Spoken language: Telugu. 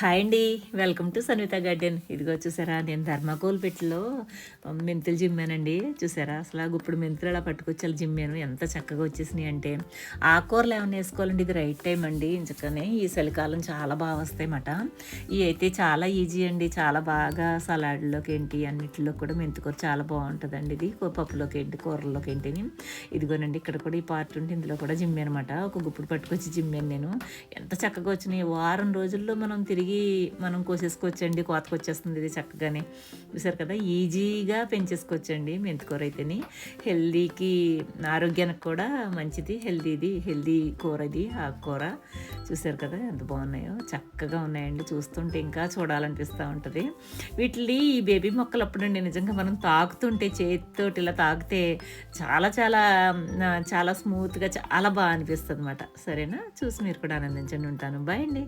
హాయ్ అండి. Welcome to Sanvitha garden. ఇదిగో చూసారా నేను ధర్మాకోల్ పెట్టిలో మెంతులు జిమ్మానండి. చూసారా అసలు గుప్పుడు మెంతులు అలా పట్టుకొచ్చి అలా జిమ్మాను. ఎంత చక్కగా వచ్చేసినాయి అంటే ఆకుకూరలు ఏమైనా వేసుకోవాలండి? ఇది రైట్ టైం అండి. ఇంచకనే ఈ చలికాలం చాలా బాగా వస్తాయన్నమాట. ఇవి అయితే చాలా ఈజీ అండి. చాలా బాగా సలాడ్లోకి ఏంటి అన్నిటిలో కూడా మెంతుకూర చాలా బాగుంటుందండి ఇది. పప్పులోకి ఏంటి కూరల్లోకి ఏంటిని ఇదిగోనండి ఇక్కడ కూడా ఈ పార్ట్ ఉంటే ఇందులో కూడా జిమ్మాను అనమాట ఒక గుప్పుడు పట్టుకొచ్చి జిమ్మాను నేను. ఎంత చక్కగా వచ్చినాయి. వారం రోజుల్లో మనం తిరిగి మనం కోసేసుకోవచ్చండి. కోతకు వచ్చేస్తుంది ఇది చక్కగానే. చూసారు కదా? ఈజీగా పెంచేసుకోవచ్చండి మెంతికూర అయితేని. హెల్దీకి ఆరోగ్యానికి కూడా మంచిది. హెల్దీది హెల్దీ కూర ఇది ఆకుకూర. చూసారు కదా? ఎంత బాగున్నాయో. చక్కగా ఉన్నాయండి. చూస్తుంటే ఇంకా చూడాలనిపిస్తూ ఉంటుంది. వీటిని ఈ బేబీ మొక్కలు అప్పుడండి నిజంగా మనం తాకుతుంటే చేతితోటి ఇలా తాకితే చాలా చాలా చాలా స్మూత్గా చాలా బాగా అనిపిస్తుంది అనమాట సరేనా? చూసి మీరు కూడా ఆనందించండి. ఉంటాను. బాయ్ అండి.